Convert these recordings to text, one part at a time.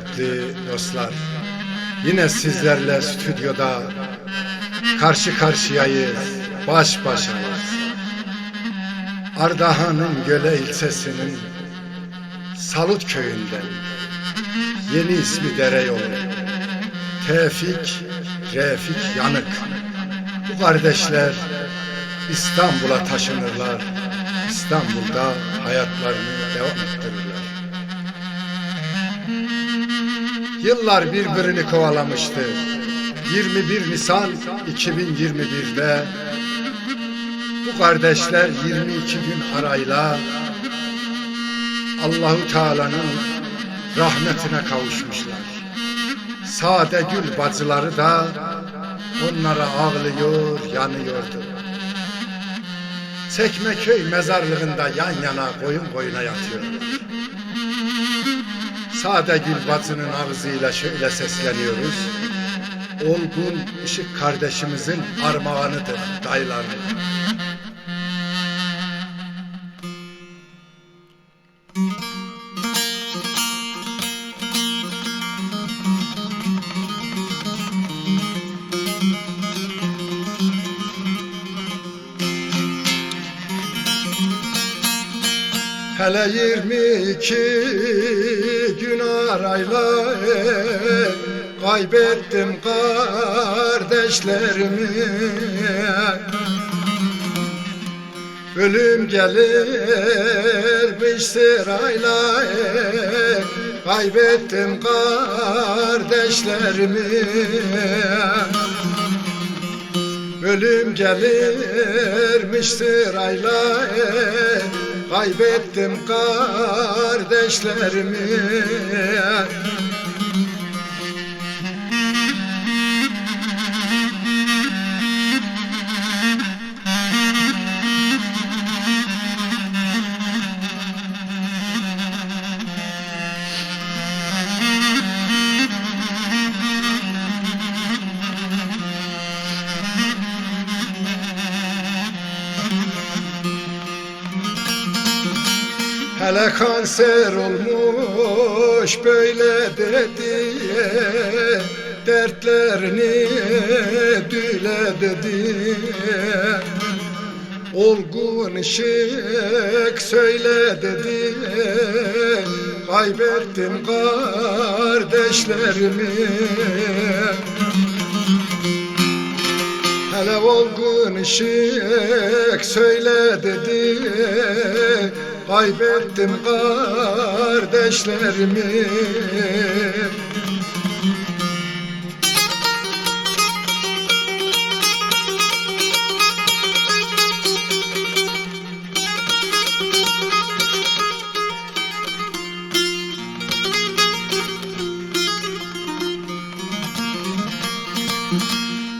Kıymetli dostlar. Yine sizlerle stüdyoda karşı karşıyayız, baş başayız. Ardahan'ın Göle ilçesinin Salut köyünden yeni ismi dere yolu. Tevfik, Refik Yanık. Bu kardeşler İstanbul'a taşınırlar. İstanbul'da hayatlarını devam ettirirler. Yıllar birbirini kovalamıştı. 21 Nisan 2021'de bu kardeşler 22 gün arayla Allahu Teala'nın rahmetine kavuşmuşlar. Sade gül bacıları da onlara ağlıyor, yanıyordu. Çekmeköy mezarlığında yan yana koyun koyuna yatıyorlar. Sade Gül bacının ağzıyla şöyle sesleniyoruz. Olgun Işık kardeşimizin armağanıdır dayılarının. Hele 22 gün arayla kaybettim kardeşlerimi Ölüm gelirmiş sırayla kaybettim kardeşlerimi Ölüm gelirmiş sırayla Kaybettim kardeşlerimi Hele kanser olmuş böyle dedi Dertlerini dile dedi Olgun ışık söyle dedi Kaybettim kardeşlerimi. Hele olgun ışık söyle dedi Kaybettim kardeşlerimi.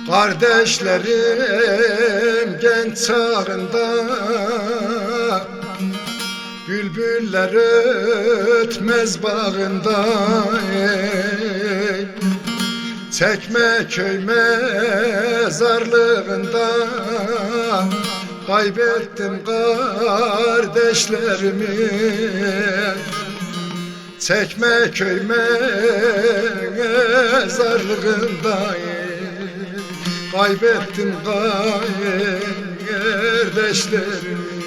Kardeşlerim genç çağında Bülbüller ötmez bağında ey. Çekme köy mezarlığında Kaybettim kardeşlerimi Çekme köy mezarlığında. Kaybettim kardeşlerimi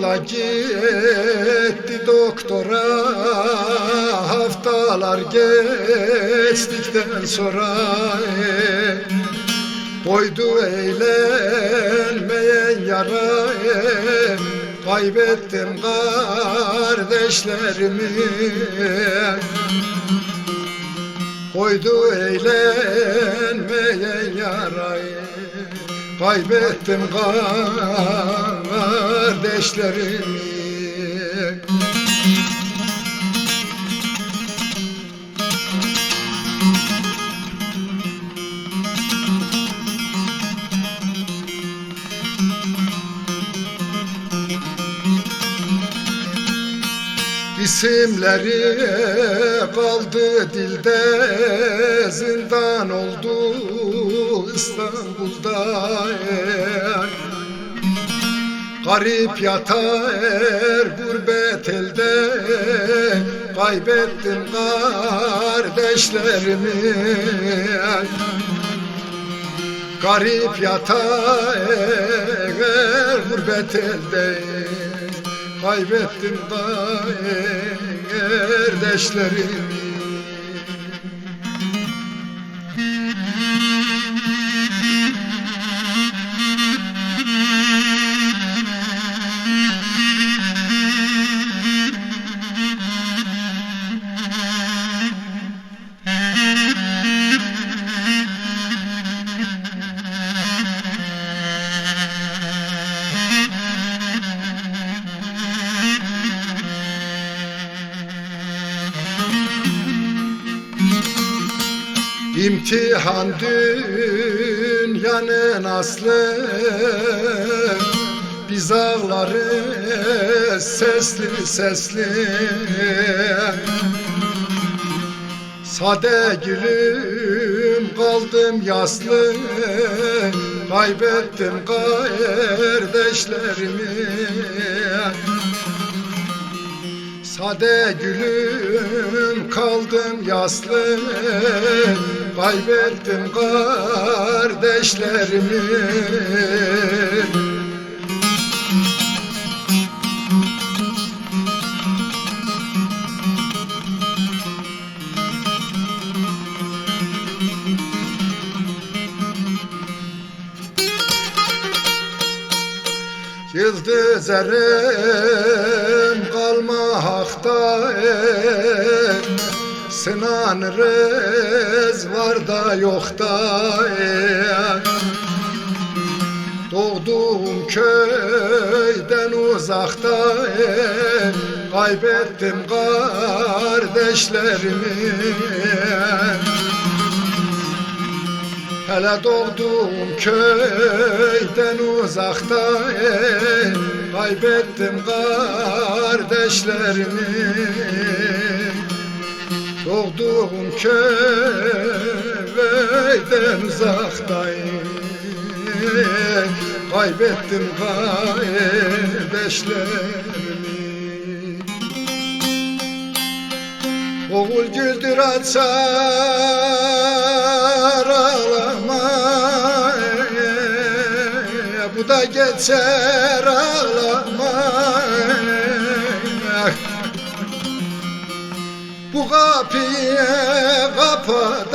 Umutla gitti doktora Haftalar geçtikten sonra Doydu eğlenmeyen yara Kaybettim kardeşlerimi. Koydu eğlenmeyen yarayı Kaybettim kardeşlerimi İsimleri kaldı dilde zindan oldu İstanbul'da Garip yatar gurbet elde Kaybettim kardeşlerimi. Garip yatar gurbet elde Kaybettim kardeşlerimi İmtihan dünyanın aslı Biz ağlarız sesli sesli. Sade gülüm kaldım yaslı Kaybettim kardeşlerimi Sade gülüm kaldım yaslı Kaybettim kardeşlerimi. Yıldız er Sınanırız var da yok da er Doğduğum köyden uzakta er Kaybettim kardeşlerimi Hele doğduğum köyden uzakta ey, Kaybettim kardeşlerimi. Doğduğum köyden uzakta ey, Kaybettim kardeşlerimi. Oğul güldür açar da geçer ağlama Bu kapıyı kapatan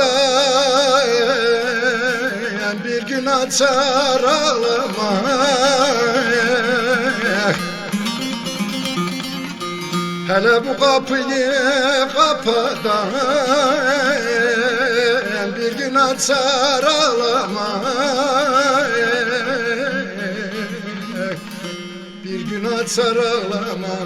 Bir gün açar ağlama Hele bu kapıyı kapadan bir gün açar ağlama Ağlama